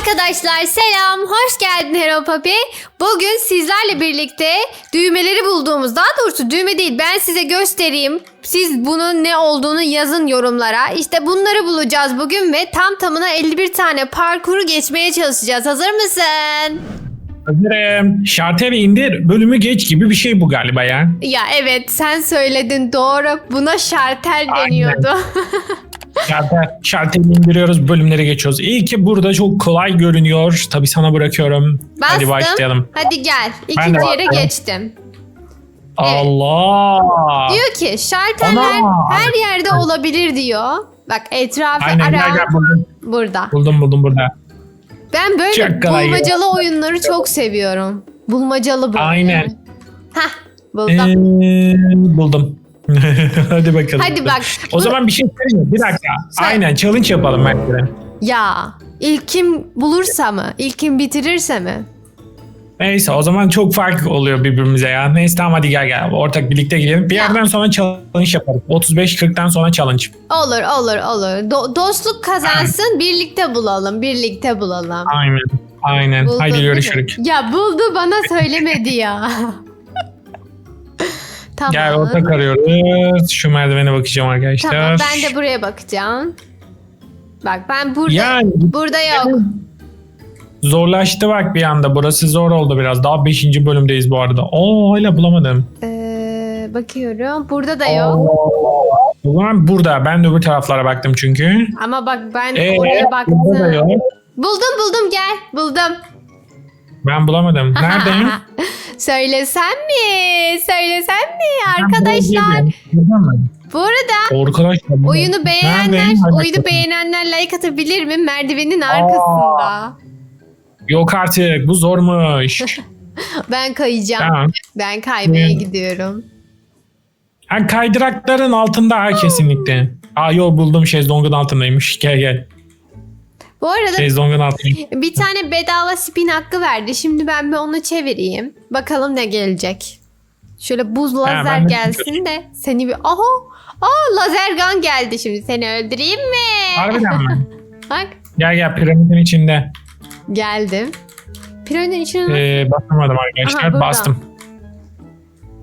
Arkadaşlar selam, hoş geldin Hero Papi. Bugün sizlerle birlikte düğmeleri bulduğumuz, daha doğrusu düğme değil ben size göstereyim. Siz bunun ne olduğunu yazın yorumlara. İşte bunları bulacağız bugün ve tam tamına 51 tane parkuru geçmeye çalışacağız. Hazır mısın? Hazırım. Şarteri indir bölümü geç gibi bir şey bu galiba ya. Ya evet sen söyledin doğru. Buna şartel deniyordu. Şarter, şarteri indiriyoruz bölümleri geçiyoruz. İyi ki burada çok kolay görünüyor. Tabii sana bırakıyorum. Hadi Bastım. başlayalım. Hadi gel. İkinci yere geçtim. Allah. Diyor ki şarteller Ana. her yerde olabilir diyor. Bak etrafı Aynen ara. gel gel buldum. Burada. Buldum buldum burada. Ben böyle Çok bulmacalı oyunları çok seviyorum. Bulmacalı böyle. Aynen. Hah Ee, buldum. Hadi bakalım. Hadi bak. O bu- zaman bir şey söyleyeyim? Bir dakika. Sen- Aynen challenge yapalım bence. Ya ilk kim bulursa mı? İlk kim bitirirse mi? Neyse o zaman çok fark oluyor birbirimize ya. Neyse tamam hadi gel gel. Ortak birlikte gidelim. Bir Ya. yerden sonra challenge yaparız. 35-40'tan sonra challenge. Olur olur olur. Do- dostluk kazansın birlikte bulalım. Birlikte bulalım. Aynen. Aynen. Buldun Haydi görüşürük. Ya buldu bana söylemedi ya. tamam. Gel ortak arıyoruz. Şu merdivene bakacağım arkadaşlar. Tamam ben de buraya bakacağım. Bak ben burada Yani burada yok. zorlaştı bak bir anda. Burası zor oldu biraz. Daha 5. bölümdeyiz bu arada. Oo hala bulamadım. Ee, bakıyorum. Burada da yok. Zaman burada. Ben de öbür taraflara baktım çünkü. Ama bak ben Ee, oraya baktım. Buldum buldum gel. Buldum. Ben bulamadım. Neredeyim? Söylesem mi? Söylesem mi arkadaşlar? Burada mı? Bu arada Arkadaşlar. oyunu beğenenler, oyunu beğenenler like atabilir mi? Merdivenin arkasında. Yok artık. Bu zormuş. Ben kayacağım. tamam. Ben kaymaya Evet. gidiyorum. Ha, kaydırakların altında ha kesinlikle. Aa yok buldum şezlongun altındaymış. Gel gel. Bu arada Şezlongun altındaymış. bir tane bedava spin hakkı verdi. Şimdi ben bir onu çevireyim. Bakalım ne gelecek. Şöyle buz lazer ben de gelsin de seni bir... Aha! Aa lazer gun geldi şimdi. Seni öldüreyim mi? Harbiden mi? Bak Gel gel piramidin içinde. geldim. Piramidin içine... Ee, basamadım arkadaşlar. Aha, burada. Bastım.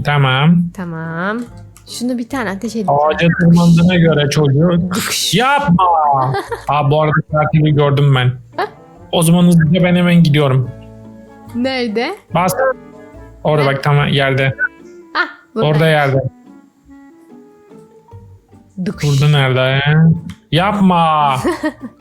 Tamam. Tamam. Şunu bir tane ateş edeceğim. Ağaca tırmandığına göre çocuğu. Yapma. Aa bu arada tatili gördüm ben. O zaman hızlıca ben hemen gidiyorum. Nerede? Bas. Orada bak tam yerde. Ah burada. Orada yerde. Dıkış. Burada nerede? Yapma.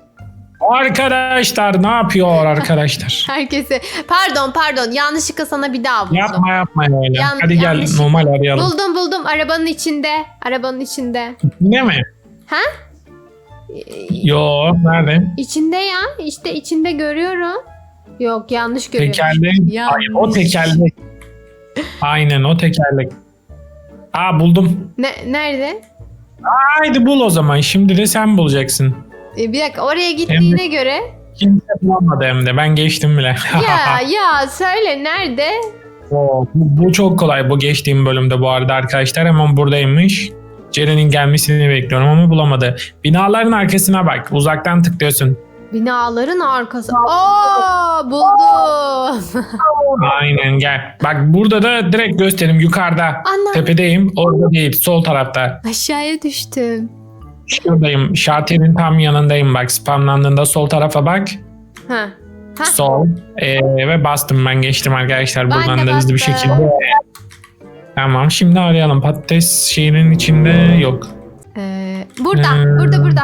Arkadaşlar ne yapıyor arkadaşlar? Herkese... Pardon pardon yanlışlıkla sana bir daha buldum. Yapma yapma öyle. Yan- Hadi gel yanlış- normal arayalım. Buldum buldum arabanın içinde. Arabanın içinde. Ne mi? Ha? Yo nerede? İçinde ya. işte içinde görüyorum. Yok yanlış görüyorum. Tekerlek. Hayır o tekerlek. Aynen o tekerlek. Aa buldum. Ne, nerede? Haydi bul o zaman. Şimdi de sen bulacaksın. E, bir dakika oraya gittiğine göre. Kimse bulamadı hem de. Ben geçtim bile. ya ya söyle nerede? Oo, bu, bu çok kolay. Bu geçtiğim bölümde bu arada arkadaşlar. Hemen buradaymış. Ceren'in gelmesini bekliyorum ama bulamadı. Binaların arkasına bak. Uzaktan tıklıyorsun. Binaların arkası. Aa buldum. Aynen gel. Bak burada da direkt göstereyim yukarıda. Ana Tepedeyim. Orada değil. Sol tarafta. aşağıya düştüm. Şuradayım. Şarterin tam yanındayım bak. Spamlandığında sol tarafa bak. Ha. Ha. Sol. Ee, ve bastım ben geçtim arkadaşlar. Ben Buradan de da hızlı bir bastım. şekilde. Tamam şimdi arayalım. Patates şeyinin içinde yok. Ee, burada Hmm. burada burada.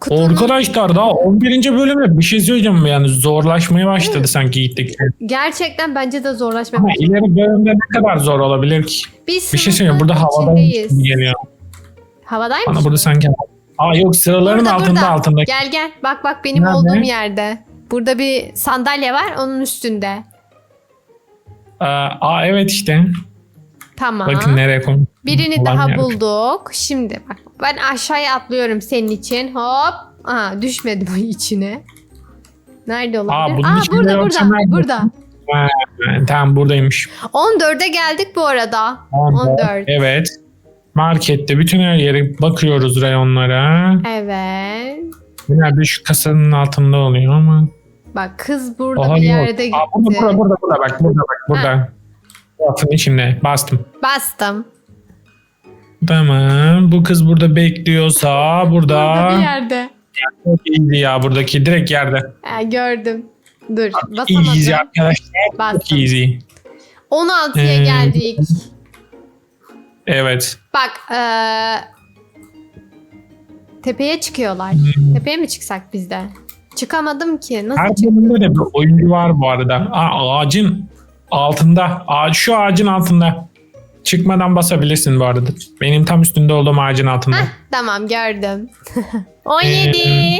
Kutunun- Arkadaşlar daha 11. bölümde bir şey söyleyeceğim yani zorlaşmaya başladı sanki gittik. Gerçekten bence de zorlaşmaya Ama ileri bölümde ne kadar zor olabilir ki? Biz Bir şey söyleyeyim burada havada içindeyiz. geliyor. Havadaymış Bana burada mı? sanki Aa yok sıraların Burada, altında burada. altında. Gel gel. Bak bak benim Nerede? olduğum yerde. Burada bir sandalye var onun üstünde. Aa, aa evet işte. Tamam. Bakın nereye koydum. Birini Olan daha yerde. bulduk. Şimdi bak ben aşağıya atlıyorum senin için. Hop. Aa düşmedi bu içine. Nerede olabilir? bunun Aa içinde burada yoksa burada. nerede? Burada. Ha, tamam buradaymış. 14'e geldik bu arada. 14. 14. Evet. Markette bütün her yere bakıyoruz reyonlara. Evet. Nerede şu kasanın altında oluyor ama. Bak kız burada Oha bir yerde gitti. Aa, burada, burada, burada, burada, bak, burada, bak, burada. Rafın içinde. Bastım. Bastım. Tamam. Bu kız burada bekliyorsa burada. Burada bir yerde. İyiydi ya buradaki. Direkt yerde. Ha, gördüm. Dur Easy basamadım. arkadaşlar. Çok Bastım. easy. 16'ya Ee, geldik. Evet. Bak eee, tepeye çıkıyorlar. Hmm. Tepeye mi çıksak biz de? Çıkamadım ki. Nasıl Her çık? bölümde de bir oyuncu var bu arada. Aa, ağacın altında. Ağaç, şu ağacın altında. Çıkmadan basabilirsin bu arada. Benim tam üstünde olduğum ağacın altında. Heh, tamam gördüm. 17. Ee,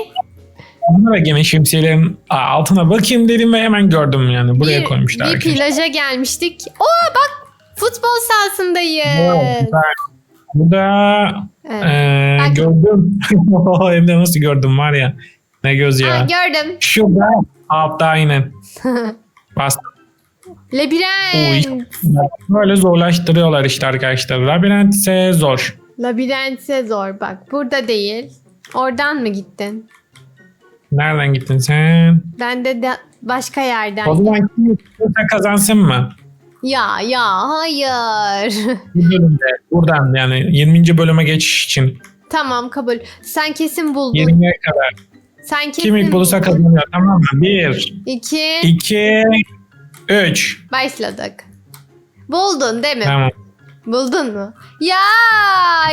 Onlara da gene şemsiyelerin aa, altına bakayım dedim ve hemen gördüm yani. Buraya bir, koymuşlar. bir arkadaşlar. plaja gelmiştik. Oo bak futbol sahasındayız. Burada Evet. Bak. gördüm. Hem de nasıl gördüm var ya. Ne göz ya. Ha, gördüm. Şurada altta aynen. Bastım. Labirent. Böyle zorlaştırıyorlar işte arkadaşlar. Labirent ise zor. Labirentse zor bak. Burada değil. Oradan mı gittin? Nereden gittin sen? Ben de, de başka yerden. O zaman kim kazansın mı? Ya ya hayır. Bu bölümde. Buradan yani 20. bölüme geçiş için. tamam kabul. Sen kesin buldun. 20'ye kadar. Sen kesin Kim ilk bulursa buldun. kazanıyor tamam mı? 1, İki. 2, 3. Başladık. Buldun değil mi? Tamam. Buldun mu? Ya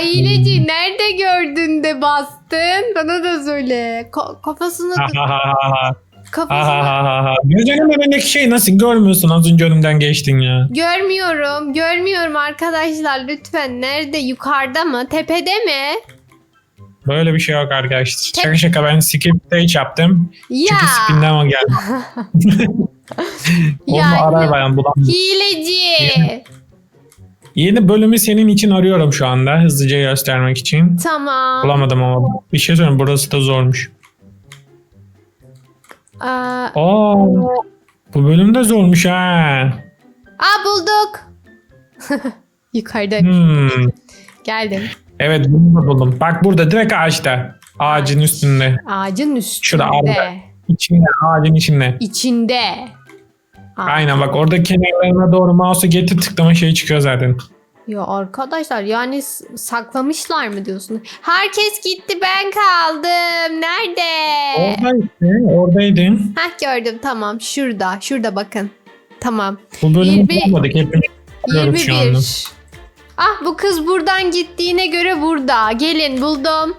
hileci nerede gördün de bastın? Bana da söyle. Ko- kafasını Ha ha ha ha ha. Ha kafasını ha ha ha. Gözünün önündeki şeyi nasıl görmüyorsun? Az önce önümden geçtin ya. görmüyorum. Görmüyorum arkadaşlar lütfen. Nerede? Yukarıda mı? Tepede mi? Böyle bir şey yok arkadaşlar. Şaka şaka ben skip stage yaptım. Ya. Çünkü spinden o geldi. Onu Ya, arar bayan bulan. Hileci. Yeni bölümü senin için arıyorum şu anda hızlıca göstermek için. tamam. Bulamadım ama. Bir şey söyleyeyim burası da zormuş. Aa, Aa, bu bölüm de zormuş ha. aa bulduk. Yukarıda. Hmm. Geldim. Evet bunu da buldum. Bak burada direkt ağaçta. Ağacın üstünde. Ağacın üstünde. Şurada arada. İçinde ağacın içinde. İçinde. Aa. Aynen bak orada kenarlarına doğru mouse'u getir tıklama şey çıkıyor zaten. Ya arkadaşlar yani saklamışlar mı diyorsun? Herkes gitti ben kaldım. Nerede? Orada işte oradaydın. Heh gördüm tamam şurada. Şurada bakın. Tamam. Bu bölümü Yirmi- bulamadık. Hepimiz Biliyorum şu anda. 21. Ah bu kız buradan gittiğine göre burada. Gelin buldum.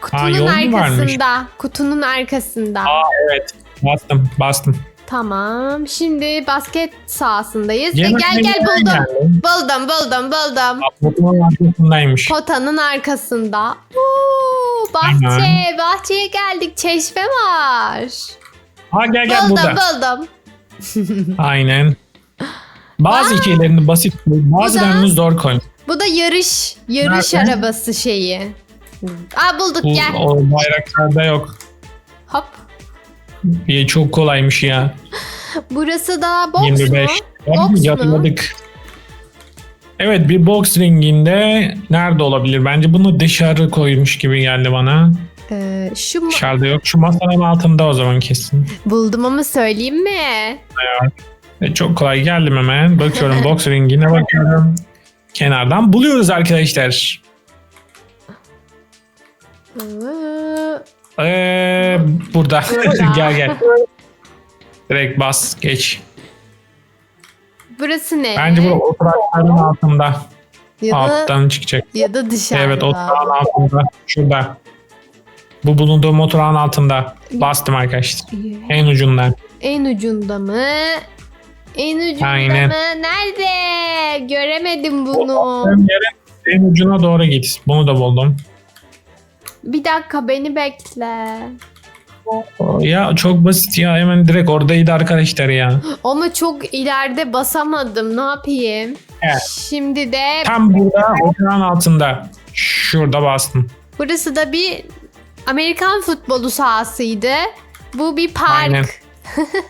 Kutunun yol mu varmış? arkasında. Kutunun arkasında. Aa evet. Bastım bastım. Tamam. Şimdi basket sahasındayız. E, Yemek gel gel buldum. geldi. Buldum buldum buldum. Motorun arkasındaymış. Potanın arkasında. Oo, bahçe. Aynen. Bahçeye geldik. Çeşme var. Ha gel gel buldum burada. buldum. Aynen. Bazı Aa. şeylerini basit bazılarını zor koy. Bu da yarış. Yarış Nerede? arabası şeyi. Aa bulduk Bu gel. o bayraklarda yok. Hop. Bir çok kolaymış ya. Burası da box 25. mu? Box mu? Yatladık. Evet bir box ringinde nerede olabilir? Bence bunu dışarı koymuş gibi geldi bana. Ee, şu mu? Dışarıda yok. Şu masanın altında o zaman kesin. Buldum ama söyleyeyim mi? E, çok kolay geldim hemen. Bakıyorum box ringine bakıyorum. Kenardan buluyoruz arkadaşlar. Ee, Ee, burada. Gel gel. Direkt bas geç. Burası ne? Bence bu oturakların altında. ya da, Alttan çıkacak. ya da dışarıda. Evet oturağın altında. Şurada. Bu bulunduğum oturağın altında. Bastım arkadaşlar. En ucundan. En ucunda mı? En ucunda Aynen. mı? Nerede? Göremedim bunu. Yerin en ucuna doğru git. Bunu da buldum. Bir dakika beni bekle. Ya çok basit ya. Hemen direkt oradaydı arkadaşlar ya. Ama çok ileride basamadım. Ne yapayım? Evet. Şimdi de Tam burada oturağın altında. Şurada bastım. burası da bir Amerikan futbolu sahasıydı. Bu bir park. Aynen.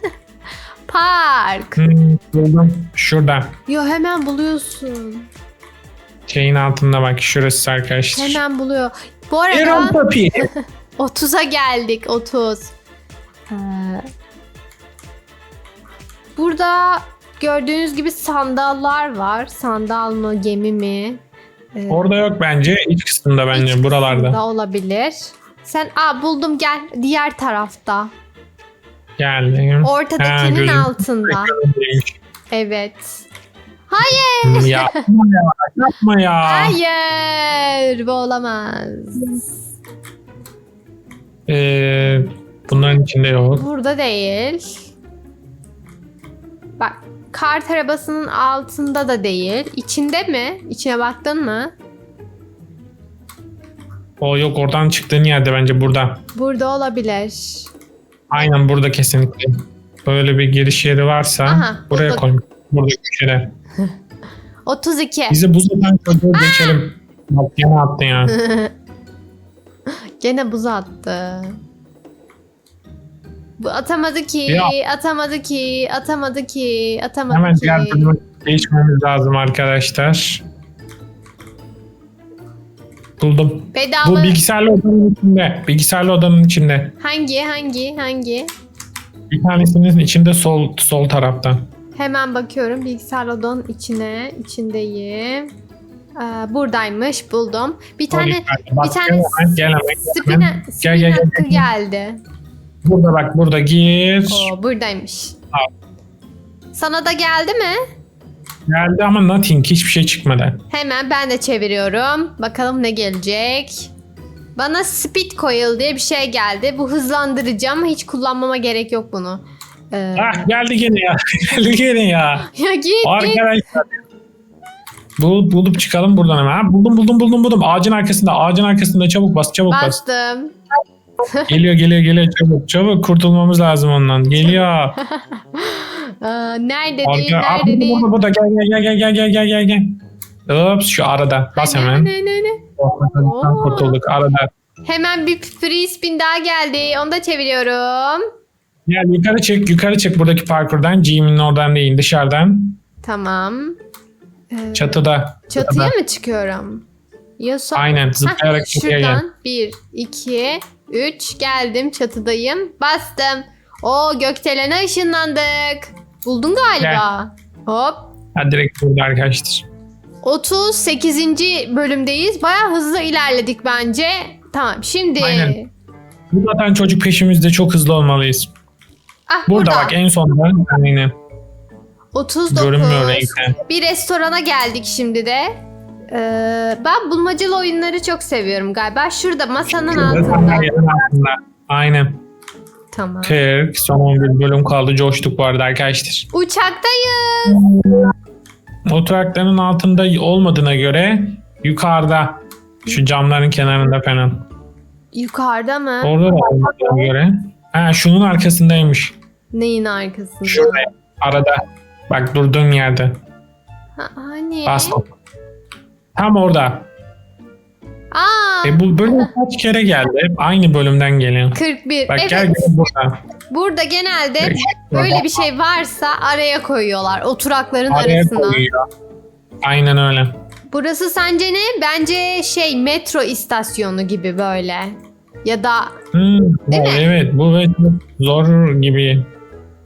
Park. Hmm, buldum. Şurada. Yo hemen buluyorsun. Şeyin altında bak. Şurası arkadaşlar. Hemen buluyor. Bu Aaron arada Papi. 30'a geldik 30. Ee, burada gördüğünüz gibi sandallar var. Sandal mı gemi mi? Ee, Orada yok bence. İç kısmında bence iç buralarda. kısmında olabilir. Sen aa buldum gel diğer tarafta. Geldim. Ortadakinin gözüm- altında. Evet. Hayır. ya yapma ya. Yapma ya. Hayır. Bu olamaz. Ee, bunların içinde yok. Burada değil. Bak kart arabasının altında da değil. İçinde mi? İçine baktın mı? O yok oradan çıktığın yerde bence burada. Burada olabilir. Aynen burada kesinlikle. Böyle bir giriş yeri varsa Aha, buraya koy. Burada köşede. 32. Bizi buz atan çocuğu geçelim. Bak gene attın ya. Gene buz attı. Bu atamadı ki, Ya. atamadı ki, atamadı ki, atamadı Hemen ki. diğer bölüme geçmemiz lazım arkadaşlar. Buldum. Bedava. Bu bilgisayarlı odanın içinde. Bilgisayarlı odanın içinde. Hangi, hangi, hangi? Bir tanesinin içinde sol sol tarafta. Hemen bakıyorum bilgisayar odanın içine, içindeyim. Ee, buradaymış, buldum. Bir tane bir tane spin, spin hakkı gel. geldi. Burada bak burada gir. Oo, buradaymış. Al. Sana da geldi mi? Geldi ama nothing hiçbir şey çıkmadı. Hemen ben de çeviriyorum. Bakalım ne gelecek. Bana speed coil diye bir şey geldi. Bu hızlandırıcı ama hiç kullanmama gerek yok bunu. Ee... Ah geldi gene ya. geldi gene ya. ya git Arkadaşlar. Bul, bulup çıkalım buradan hemen. Buldum buldum buldum buldum. Ağacın arkasında ağacın arkasında çabuk bas çabuk bas. Bastım. geliyor geliyor geliyor çabuk çabuk kurtulmamız lazım ondan. Geliyor. Ee, nerede Arka, değil nerede ah, değil. Burada, burada gel gel gel gel gel gel gel. Ups şu arada bas hemen. Ne ne ne. Oh, kurtulduk arada. Hemen bir free spin daha geldi. Onu da çeviriyorum. Gel yukarı çık yukarı çık buradaki parkurdan. Gym'in oradan değil dışarıdan. Tamam. Ee, Çatıda. çatıya mı çıkıyorum? Ya son- Aynen Heh, zıplayarak çatıya gel. Şuradan 1, 2, 3 geldim çatıdayım. Bastım. O gökdelene ışınlandık. Buldun galiba. Hop. Ha, direkt burada arkadaşlar. 38. bölümdeyiz. Baya hızlı ilerledik bence. Tamam şimdi. Aynen. Bu zaten çocuk peşimizde çok hızlı olmalıyız. Ah Burada, burada. bak en sonda aynen. 39. Görünmüyor renkten. Bir restorana geldik şimdi de. Ee, ben bulmacalı oyunları çok seviyorum galiba. Şurada masanın Şurada altında. sandalyenin altında. Aynen. Tamam. 40. Son 11 bölüm kaldı. Coştuk arada arkadaşlar. Uçaktayız. Oturakların altında olmadığına göre yukarıda. Şu camların kenarında falan. Yukarıda mı? Orada da olmadığına göre. Ha şunun arkasındaymış. Neyin arkasında? Şurada. Arada. Bak durduğum yerde. Ha, hani? Bastım. Tam orada. Aa, E bu bölüm kaç kere geldi? Hep aynı bölümden geliyor. 41. Bak evet. gel gel burada. Burada genelde Evet, böyle bir şey varsa araya koyuyorlar. Oturakların Araya arasına. koyuyor. Aynen öyle. Burası sence ne? Bence şey metro istasyonu gibi böyle. Ya da Hmm, Değil mi? evet bu zor gibi.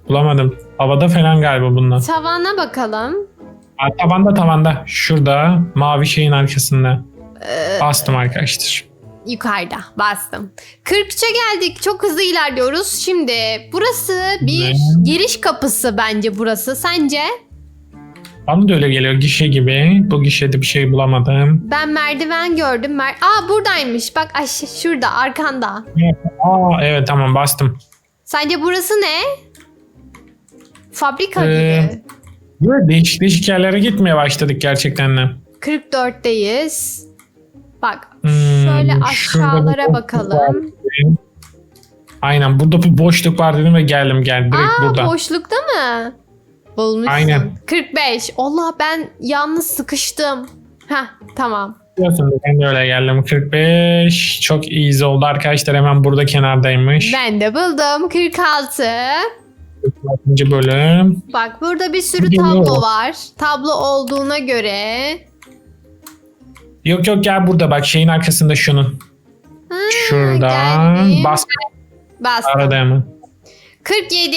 Bulamadım. Havada falan galiba bunlar. tavana bakalım. Ha, tavanda tavanda. Şurada mavi şeyin arkasında. Ee, Bastım arkadaşlar. yukarıda bastım. 43'e geldik. Çok hızlı ilerliyoruz. Şimdi burası bir Ne? giriş kapısı bence burası. Sence? Bana da öyle geliyor gişe gibi. Bu gişede bir şey bulamadım. Ben merdiven gördüm. Mer Aa buradaymış. Bak aş şurada arkanda. Aa evet tamam bastım. Sence burası ne? Fabrika Ee, gibi. Böyle değişik değişik yerlere gitmeye başladık gerçekten de. 44'teyiz. Bak Hmm, şöyle aşağılara bakalım. Aynen burada bir boşluk var dedim ve geldim geldim direkt Aa burada. boşlukta mı? Bulmuşsun. Aynen. 45. Allah ben yalnız sıkıştım. Heh tamam. Biliyorsunuz ben de öyle geldim. 45 çok easy oldu arkadaşlar hemen burada kenardaymış. Ben de buldum. 46. 46. bölüm. Bak burada bir sürü tablo var. Tablo olduğuna göre Yok yok gel burada bak şeyin arkasında şunun. Ha, Şuradan geldim. bas Bastım. arada hemen. 47.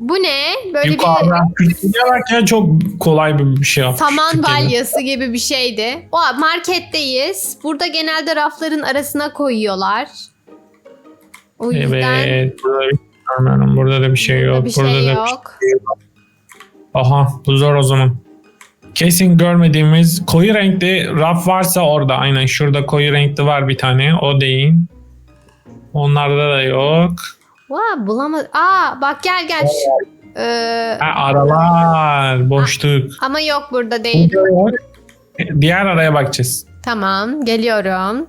Bu ne? Böyle bir Yukarıdan 47 bak ya çok kolay bir şey yapmış. saman balyası gibi bir şeydi. O marketteyiz. Burada genelde rafların arasına koyuyorlar. O yüzden Evet. Burada bir şey görmüyorum. Burada da bir şey yok. burada bir burada şey da yok. Aha bu zor o zaman. Kesin görmediğimiz koyu renkli raf varsa orada. Aynen şurada koyu renkli var bir tane. O değil. Onlarda da yok. Vaa bulamadım. Aa bak gel gel. Ee, Ha, aralar. Boşluk. ama yok burada değil. Diğer araya bakacağız. Tamam geliyorum.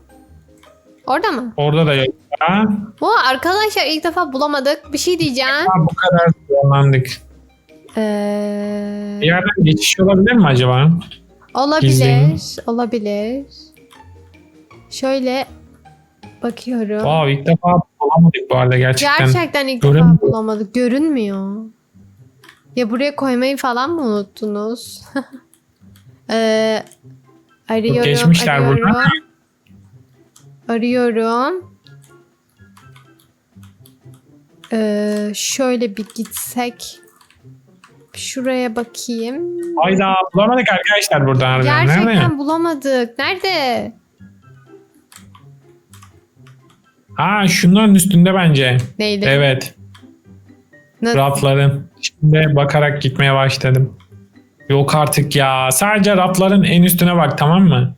Orada mı? Orada da yok. Ha, O arkadaşlar ilk defa bulamadık. Bir şey diyeceğim. ha, bu kadar zorlandık. Ee, Bir yerden geçiş olabilir mi acaba? olabilir. Gizleyin. Olabilir. Şöyle bakıyorum. Wow, ilk defa bulamadık bu arada gerçekten. Gerçekten ilk defa Görünmüyor. bulamadık. Görünmüyor. Ya buraya koymayı falan mı unuttunuz? ee, arıyorum. Geçmişler arıyorum. buradan. Arıyorum. Ee, şöyle bir gitsek. Şuraya bakayım. Hayda bulamadık arkadaşlar buradan. Gerçekten bulamadık. Nerede? Ha şunların üstünde bence. Neydi? Evet. Nasıl? Rafların. Şimdi bakarak gitmeye başladım. Yok artık ya. Sadece rafların en üstüne bak tamam mı?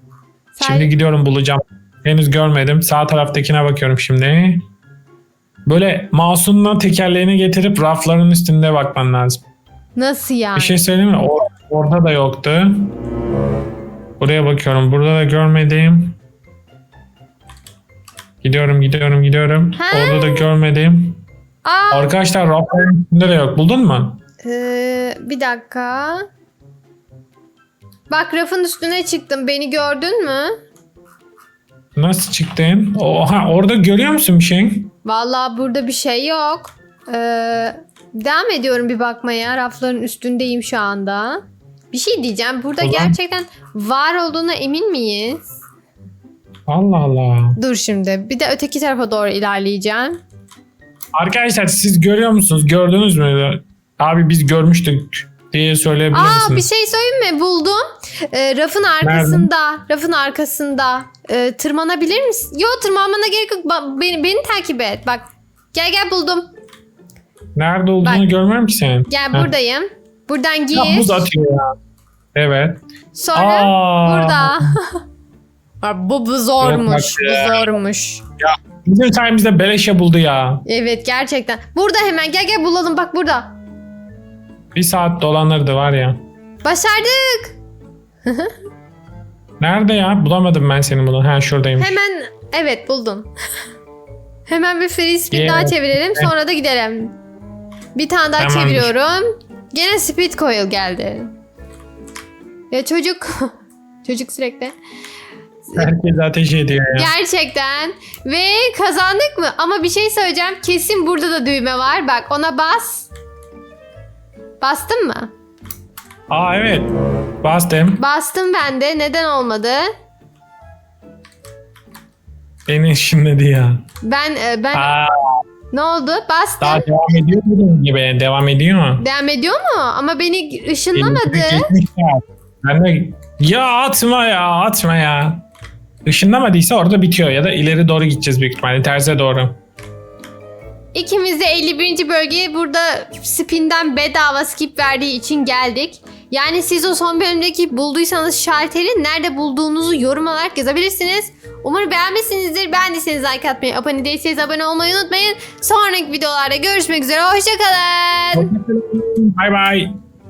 Sen- Şimdi gidiyorum bulacağım. Henüz görmedim. Sağ taraftakine bakıyorum şimdi. Böyle mouse'unla tekerleğini getirip rafların üstünde bakman lazım. Nasıl yani? Bir şey söyleyeyim mi? O- orada da yoktu. Buraya bakıyorum. Burada da görmedim. Gidiyorum, gidiyorum, gidiyorum. Ha? Orada da görmedim. Aa, Arkadaşlar rafların üstünde de yok. Buldun mu? ee, bir dakika. Bak rafın üstüne çıktım. Beni gördün mü? Nasıl çıktın? Oha orada görüyor musun bir şey? Vallahi burada bir şey yok. Ee, devam ediyorum bir bakmaya. Rafların üstündeyim şu anda. Bir şey diyeceğim. Burada zaman- gerçekten var olduğuna emin miyiz? Allah Allah. Dur şimdi. Bir de öteki tarafa doğru ilerleyeceğim. Arkadaşlar siz görüyor musunuz? Gördünüz mü? Abi biz görmüştük diye söyleyebilir Aa misiniz? bir şey söyleyeyim mi? Buldum. Ee, rafın arkasında. Rafın arkasında. Ee, tırmanabilir misin? Yok tırmanmana gerek yok. Ba- beni, beni takip et. Bak. Gel gel buldum. Nerede olduğunu Bak. görmüyorum ki senin. Gel Heh. buradayım. Buradan gir. Ya buz atıyor ya. Evet. Sonra Aa. burada. Bu, bu zormuş. Yok Bu ya. zormuş. Bizim sayemizde beleşe buldu ya. Evet gerçekten. Burada hemen gel gel bulalım bak burada. Bir saat dolanırdı var ya. Başardık. Nerede ya? Bulamadım ben seni bunu. Ha şuradayım. Hemen evet buldun. hemen bir spin Yeah. daha çevirelim sonra da gidelim. Bir tane daha Tamamdır. çeviriyorum. Gene speed coil geldi. Ya çocuk çocuk sürekli. Herkes ateş ediyor ya. Gerçekten. Ve kazandık mı? Ama bir şey söyleyeceğim. Kesin burada da düğme var. Bak ona bas. Bastın mı? Aa evet. Bastım. Bastım ben de. Neden olmadı? Beni şimdidi ya. Ben e, ben Aa, ne oldu? Bastım. daha devam ediyor mu gibi? Devam ediyor mu? Devam ediyor mu? Ama beni ışınlamadı. Ben de ya atma ya atma ya. Işınlamadıysa orada bitiyor ya da ileri doğru gideceğiz büyük ihtimalle terse doğru. İkimiz de 51. bölgeye burada spinden bedava skip verdiği için geldik. Yani siz o son bölümdeki bulduysanız şalteri nerede bulduğunuzu yorum olarak yazabilirsiniz. Umarım beğenmişsinizdir. Beğendiyseniz like atmayı, abone değilseniz abone olmayı unutmayın. Sonraki videolarda görüşmek üzere. Hoşçakalın. Bye bye.